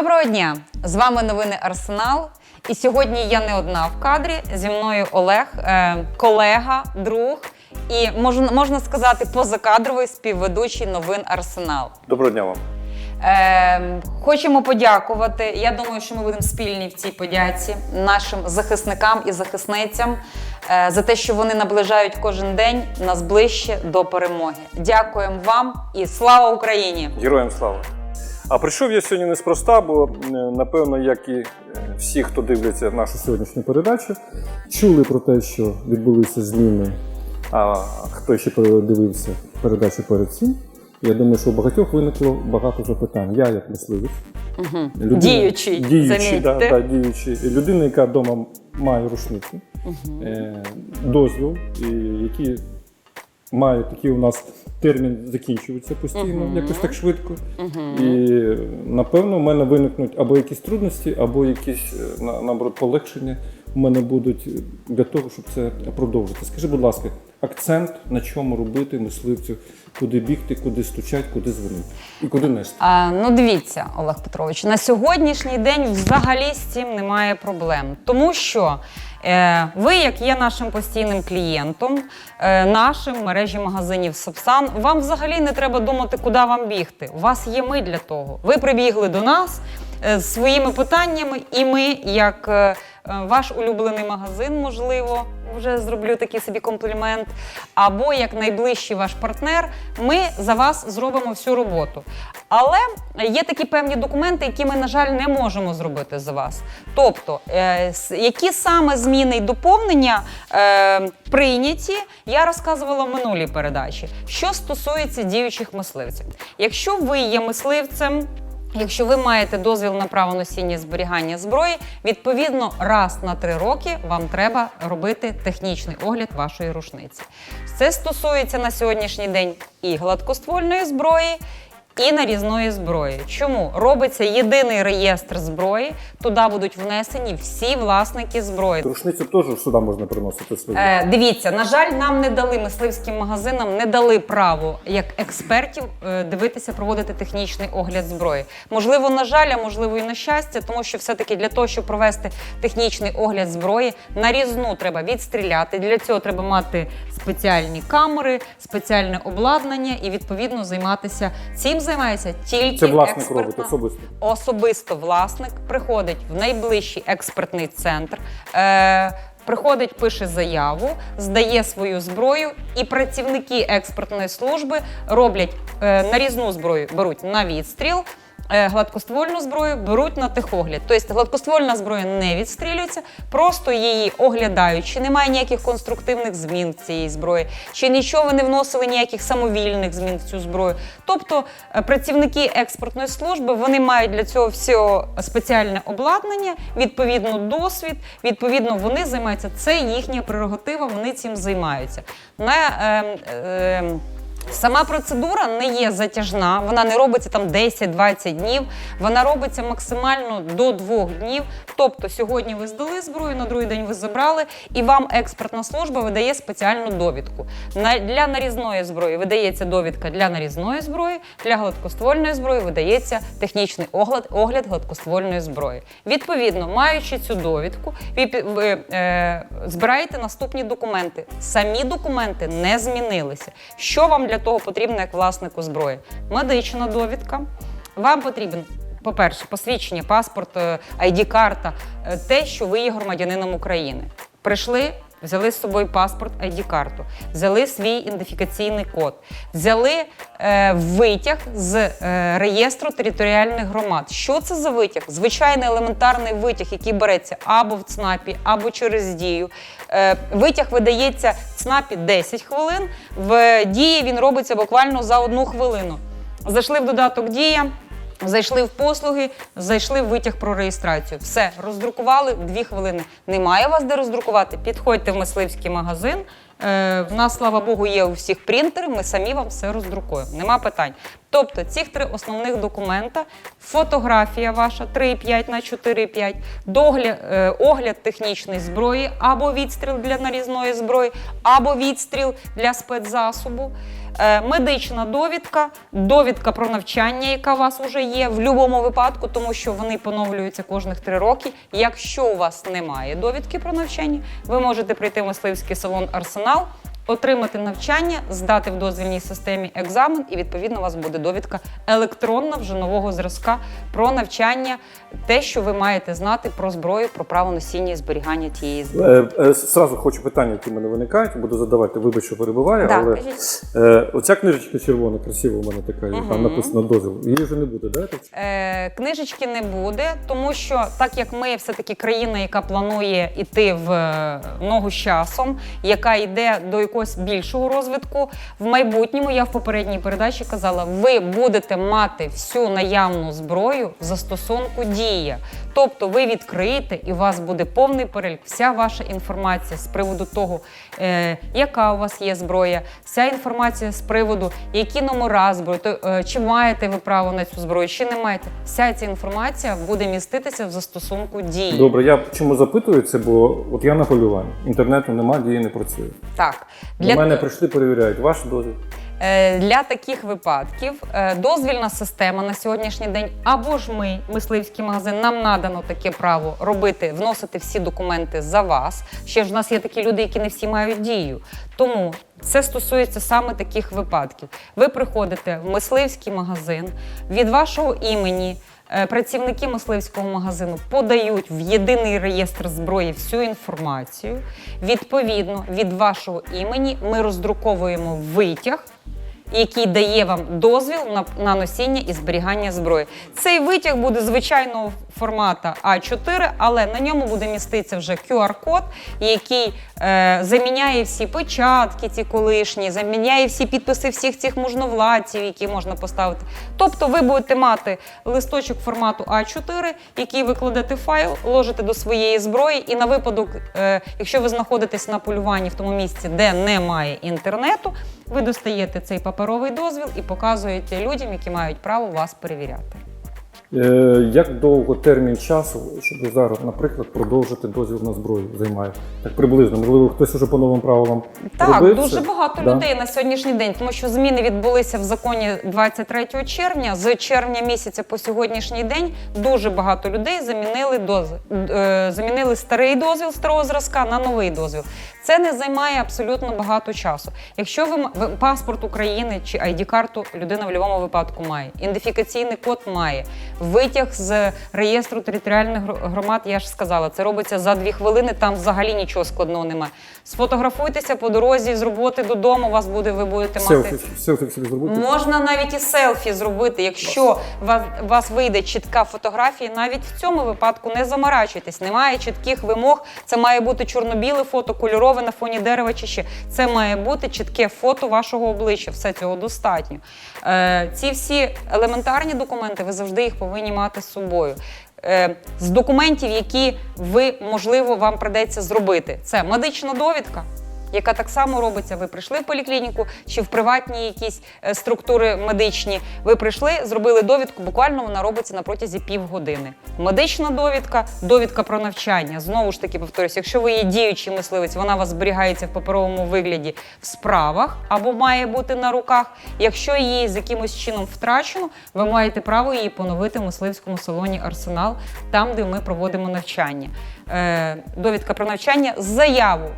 Доброго дня! З вами новини Арсенал. І сьогодні я не одна в кадрі. Зі мною Олег, е, колега, друг і можна, можна сказати, позакадровий співведучий новин Арсенал. Доброго дня вам. Е, хочемо подякувати. Я думаю, що ми будемо спільні в цій подяці нашим захисникам і захисницям е, за те, що вони наближають кожен день нас ближче до перемоги. Дякуємо вам і слава Україні! Героям слава. А прийшов я сьогодні неспроста, бо напевно, як і е, всі, хто дивляться нашу сьогоднішню передачу, чули про те, що відбулися зміни. А хто ще дивився передачу перед цим, я думаю, що у багатьох виникло багато запитань. Я як мисливець. Угу. людина- Діючий, діючий, да, да, діючий. Людина, яка вдома має рушницю, е, дозвіл, і які має такий у нас термін закінчується постійно, Мгм. якось так швидко. Мгм. І напевно в мене виникнуть або якісь трудності, або якісь е, на- наоборот полегшення у мене будуть для того, щоб це продовжити. Скажи, будь ласка, акцент на чому робити мисливцю, куди бігти, куди стучать, куди дзвонити і куди нести. А, ну дивіться, Олег Петрович, на сьогоднішній день взагалі з цим немає проблем, тому що ви, як є нашим постійним клієнтом, е, нашим мережі магазинів Сапсан, вам взагалі не треба думати, куди вам бігти. У вас є ми для того. Ви прибігли до нас е, з своїми питаннями, і ми, як е, е, ваш улюблений магазин, можливо, вже зроблю такий собі комплімент, або як найближчий ваш партнер, ми за вас зробимо всю роботу. Але є такі певні документи, які ми, на жаль, не можемо зробити за вас. Тобто, е, які саме зміни і доповнення е, прийняті, я розказувала в минулій передачі. Що стосується діючих мисливців, якщо ви є мисливцем. Якщо ви маєте дозвіл на право носіння і зберігання зброї, відповідно раз на три роки вам треба робити технічний огляд вашої рушниці. Це стосується на сьогоднішній день і гладкоствольної зброї. І нарізної зброї. Чому робиться єдиний реєстр зброї? Туди будуть внесені всі власники зброї. Рушницю теж сюди можна приносити свої. Е, дивіться, на жаль, нам не дали мисливським магазинам, не дали право як експертів е, дивитися, проводити технічний огляд зброї. Можливо, на жаль, а можливо і на щастя, тому що все-таки для того, щоб провести технічний огляд зброї, нарізну треба відстріляти. Для цього треба мати спеціальні камери, спеціальне обладнання і відповідно займатися цим. Займається тільки Це власник експертна- робить особисто. особисто власник приходить в найближчий експертний центр. Е, Приходить, пише заяву, здає свою зброю, і працівники експертної служби роблять е, нарізну зброю, беруть на відстріл, гладкоствольну зброю беруть на техогляд. Тобто гладкоствольна зброя не відстрілюється, просто її оглядають, чи немає ніяких конструктивних змін в цієї зброї, чи нічого не вносили ніяких самовільних змін в цю зброю. Тобто е, працівники експортної служби вони мають для цього всього спеціальне обладнання, відповідно досвід. Відповідно, вони займаються. Це їхня прерогатива, вони цим займаються. На, е, е, Сама процедура не є затяжна, вона не робиться там 10-20 днів, вона робиться максимально до двох днів. Тобто сьогодні ви здали зброю, на другий день ви забрали, і вам експертна служба видає спеціальну довідку. Для нарізної зброї видається довідка для нарізної зброї, для гладкоствольної зброї видається технічний огляд, огляд гладкоствольної зброї. Відповідно, маючи цю довідку, ви, ви е, збираєте наступні документи. Самі документи не змінилися. Що вам для того потрібно як власнику зброї? Медична довідка. Вам потрібен, по-перше, посвідчення, паспорт, е, ID-карта, е, те, що ви є громадянином України. Прийшли. Взяли з собою паспорт, ID-карту, взяли свій ідентифікаційний код, взяли е, витяг з е, реєстру територіальних громад. Що це за витяг? Звичайний елементарний витяг, який береться або в ЦНАПі, або через дію. Е, витяг видається в ЦНАПі 10 хвилин, в дії він робиться буквально за одну хвилину. Зайшли в додаток Дія. Зайшли в послуги, зайшли в витяг про реєстрацію. Все, роздрукували дві хвилини. Немає вас де роздрукувати. Підходьте в мисливський магазин. Е, в нас, слава Богу, є у всіх принтери. Ми самі вам все роздрукуємо. Нема питань. Тобто, ці три основних документа: фотографія ваша 3,5 на 4,5, догляд, е, огляд технічної зброї, або відстріл для нарізної зброї, або відстріл для спецзасобу. Е, медична довідка, довідка про навчання, яка у вас вже є в будь-якому випадку, тому що вони поновлюються кожних три роки. Якщо у вас немає довідки про навчання, ви можете прийти в мисливський салон Арсенал. Отримати навчання, здати в дозвільній системі екзамен, і відповідно у вас буде довідка електронна вже нового зразка про навчання, те, що ви маєте знати про зброю, про право носіння і зберігання тієї зброї. Е, е, Сразу хочу питання, які в мене виникають, буду задавати, вибач, що перебуваю, Да, але кажіть. е, оця книжечка червона, красива у мене така, там Мгм. написано дозвіл. Її вже не буде, да? так? Е, книжечки не буде, тому що так як ми все-таки країна, яка планує йти в е, ногу з часом, яка йде до якогось більшого розвитку, в майбутньому я в попередній передачі казала, ви будете мати всю наявну зброю в застосунку дія. Тобто ви відкриєте і у вас буде повний перелік, вся ваша інформація з приводу того, е, яка у вас є зброя, вся інформація з приводу, які номера зброї, то, е, чи маєте ви право на цю зброю, чи не маєте. Вся ця інформація буде міститися в застосунку дії. Добре, я чому запитую це, бо от я на полюванні. Інтернету нема, дії не працює. Так, Для мене прийшли, перевіряють ваш дозвіл. Е, Для таких випадків е, дозвільна система на сьогоднішній день, або ж ми, мисливський магазин, нам надано таке право робити, вносити всі документи за вас. Ще ж в нас є такі люди, які не всі мають дію. Тому це стосується саме таких випадків. Ви приходите в мисливський магазин від вашого імені. Е, Працівники мисливського магазину подають в єдиний реєстр зброї всю інформацію. Відповідно, від вашого імені ми роздруковуємо витяг, який дає вам дозвіл на, на носіння і зберігання зброї. Цей витяг буде звичайного формату А4, але на ньому буде міститися вже QR-код, який е, заміняє всі печатки, ці колишні, заміняє всі підписи всіх цих можновладців, які можна поставити. Тобто ви будете мати листочок формату А4, який ви кладете файл, ложите до своєї зброї, і на випадок, е, якщо ви знаходитесь на полюванні в тому місці, де немає інтернету, ви достаєте цей паперовий дозвіл і показуєте людям, які мають право вас перевіряти. Е, як довго термін часу, щоб зараз, наприклад, продовжити дозвіл на зброю займає? Так приблизно, можливо, хтось уже по новим правилам Так, робив дуже це? багато Да? людей на сьогоднішній день, тому що зміни відбулися в законі 23 червня. З червня місяця по сьогоднішній день дуже багато людей замінили дозвіл, е, замінили старий дозвіл старого зразка на новий дозвіл. Це не займає абсолютно багато часу. Якщо ви, паспорт України чи ID-карту людина в будь-якому випадку має, ідентифікаційний код має, витяг з реєстру територіальних громад, я ж сказала, це робиться за дві хвилини, там взагалі нічого складного немає. Сфотографуйтеся по дорозі з роботи додому, у вас буде, ви будете мати. Селфі, селфі собі зробити? Можна навіть і селфі зробити, якщо вас, вас вийде чітка фотографія. Навіть в цьому випадку не заморачуйтесь. Немає чітких вимог. Це має бути чорно-біле фото, кольорове на фоні дерева чи ще. Це має бути чітке фото вашого обличчя. Все цього достатньо. Е, ці всі елементарні документи, ви завжди їх повинні мати з собою. Е, з документів, які ви, можливо, вам придеться зробити. Це медична довідка, яка так само робиться. Ви прийшли в поліклініку чи в приватні якісь е, структури медичні. Ви прийшли, зробили довідку. Буквально вона робиться на протязі півгодини. Медична довідка, довідка про навчання. Знову ж таки повторюсь, якщо ви є діючий мисливець, вона вас зберігається в паперовому вигляді в справах або має бути на руках. Якщо її з якимось чином втрачено, ви маєте право її поновити в мисливському салоні Арсенал, там, де ми проводимо навчання. Е, довідка про навчання, заяву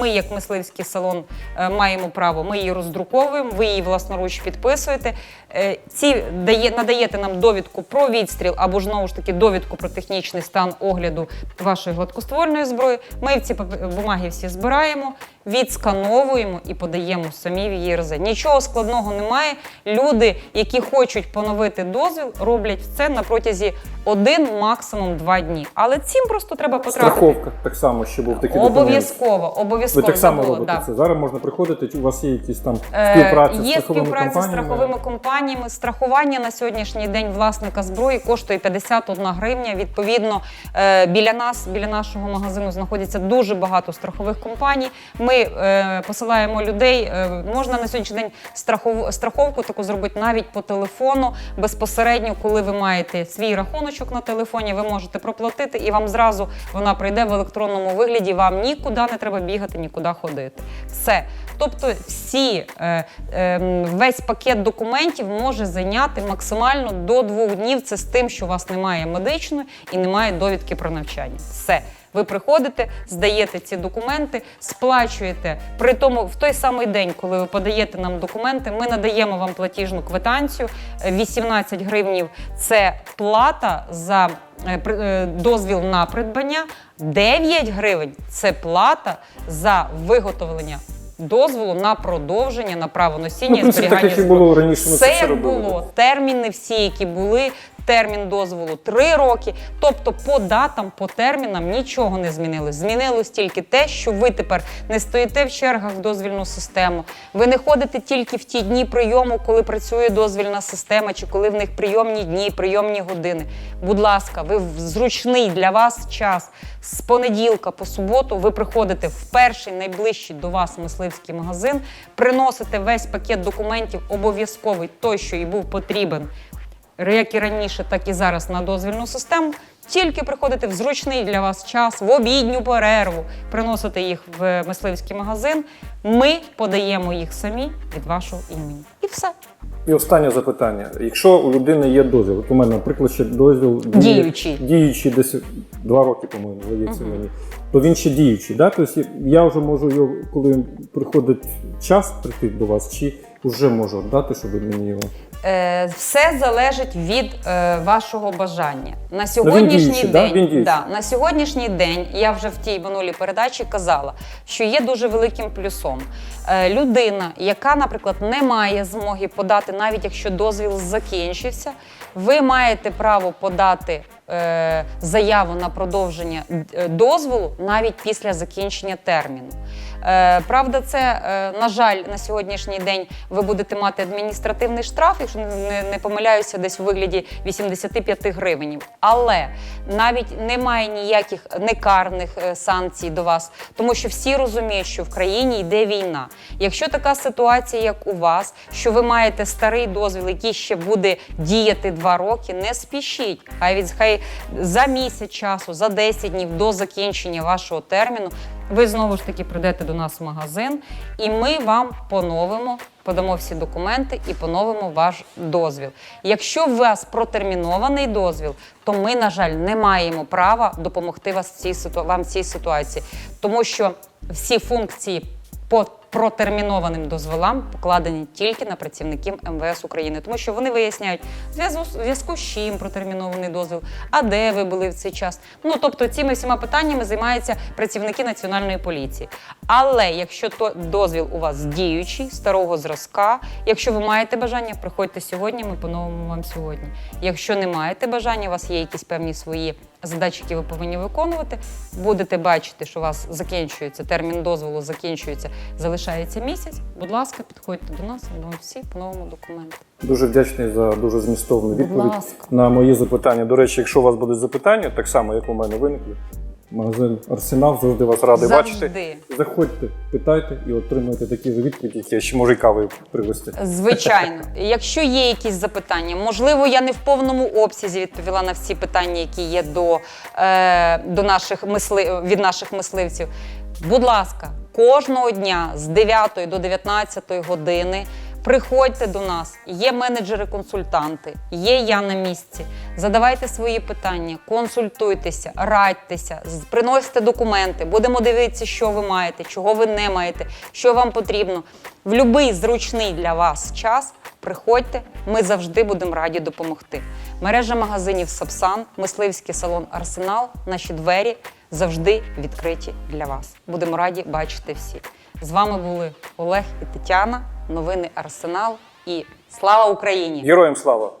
ми, як мисливський салон, е, маємо право. Ми її роздруковуємо, ви її власноруч підписуєте. Е, Ці дає, надаєте нам довідку про відстріл або знову ж таки довідку про технічний стан огляду вашої гладкоствольної зброї. Ми ці бумаги всі збираємо, відскановуємо і подаємо самі в ЄРЗ. Нічого складного немає. Люди, які хочуть поновити дозвіл, роблять це на протязі один, максимум два дні. Але цим просто треба потрапити. Страховка так само, ще був такий документ. Обов'язково, Ви обов'язково так само забула, робите да. це. Зараз можна приходити, у вас є якісь там Е, співпраця з Є співпраця з страховими компаніями. Страхування на сьогоднішній день власника зброї коштує 51 гривня. Відповідно, е, біля нас, біля нашого магазину, знаходиться дуже багато страхових компаній. Ми е, посилаємо людей. е, Можна на сьогоднішній день страхов, страховку таку зробити навіть по телефону безпосередньо, коли ви маєте свій рахуночок на телефоні, ви можете проплатити, і вам зразу вона прийде в електронному вигляді. Вам нікуди не треба бігати нікуди ходити. Все. Тобто, всі е, е, весь пакет документів може зайняти максимально до двох днів. Це з тим, що у вас немає медичної і немає довідки про навчання. Все. Ви приходите, здаєте ці документи, сплачуєте. При тому, в той самий день, коли ви подаєте нам документи, ми надаємо вам платіжну квитанцію. Е, 18 гривнів це плата за е, е, дозвіл на придбання. 9 гривень це плата за виготовлення дозволу на продовження на право носіння Ну, зберігання як було раніше, ми це як робили. було. Терміни всі, які були, термін дозволу 3 роки. Тобто по датам, по термінам нічого не змінилось. Змінилось тільки те, що ви тепер не стоїте в чергах в дозвільну систему. Ви не ходите тільки в ті дні прийому, коли працює дозвільна система, чи коли в них прийомні дні, прийомні години. Будь ласка, ви в зручний для вас час з понеділка по суботу. Ви приходите в перший найближчий до вас мисливський магазин, приносите весь пакет документів, обов'язковий той, що і був потрібен як і раніше, так і зараз на дозвільну систему. Тільки приходите в зручний для вас час, в обідню перерву, приносите їх в мисливський магазин. Ми подаємо їх самі від вашого імені. І все. І останнє запитання. Якщо у людини є дозвіл, от у мене, наприклад, ще дозвіл Діючий. діючий десь два роки, по-моєму, здається мені, то він ще діючий. Да? Тобто я вже можу його, коли приходить час прийти до вас, чи вже можу дати, щоб ви мені його. Е, все залежить від е, вашого бажання. На сьогоднішній діючий, день діючий. да, на сьогоднішній день я вже в тій минулій передачі казала, що є дуже великим плюсом. Е, людина, яка, наприклад, не має змоги подати, навіть якщо дозвіл закінчився, ви маєте право подати е, заяву на продовження е, дозволу навіть після закінчення терміну. Е, правда, це, е, на жаль, на сьогоднішній день ви будете мати адміністративний штраф, якщо не, помиляюся, десь у вигляді 85 гривень. Але навіть немає ніяких некарних е, санкцій до вас, тому що всі розуміють, що в країні йде війна. Якщо така ситуація, як у вас, що ви маєте старий дозвіл, який ще буде діяти два роки, не спішіть. Хай від хай за місяць часу, за 10 днів до закінчення вашого терміну. Ви знову ж таки прийдете до нас в магазин, і ми вам поновимо, подамо всі документи і поновимо ваш дозвіл. Якщо у вас протермінований дозвіл, то ми, на жаль, не маємо права допомогти вас в цій вам в цій ситуації, тому що всі функції по протермінованим дозволам покладені тільки на працівників МВС України, тому що вони виясняють зв'язку з чим протермінований дозвіл, а де ви були в цей час. Ну тобто цими всіма питаннями займаються працівники національної поліції. Але якщо то дозвіл у вас діючий, старого зразка, якщо ви маєте бажання, приходьте сьогодні. Ми поновимо вам сьогодні. Якщо не маєте бажання, у вас є якісь певні свої задачі, які ви повинні виконувати. Будете бачити, що у вас закінчується термін дозволу, закінчується, залишається місяць. Будь ласка, підходьте до нас, ми всі по новому документи. Дуже вдячний за дуже змістовну відповідь на мої запитання. До речі, якщо у вас будуть запитання, так само як у мене виникли, магазин Арсенал завжди вас радий бачити. Заходьте, питайте і отримуйте такі ж відповіді, які я ще можу і кавою привезти. Звичайно, якщо є якісь запитання, можливо, я не в повному обсязі відповіла на всі питання, які є до, е, до наших мисли, від наших мисливців. Будь ласка, кожного дня з 9 до 19 години приходьте до нас. Є менеджери-консультанти, є я на місці. Задавайте свої питання, консультуйтеся, радьтеся, приносите документи. Будемо дивитися, що ви маєте, чого ви не маєте, що вам потрібно. В будь-який зручний для вас час приходьте, ми завжди будемо раді допомогти. Мережа магазинів Сапсан, мисливський салон Арсенал, наші двері завжди відкриті для вас. Будемо раді бачити всі. З вами були Олег і Тетяна, новини Арсенал і слава Україні! Героям слава!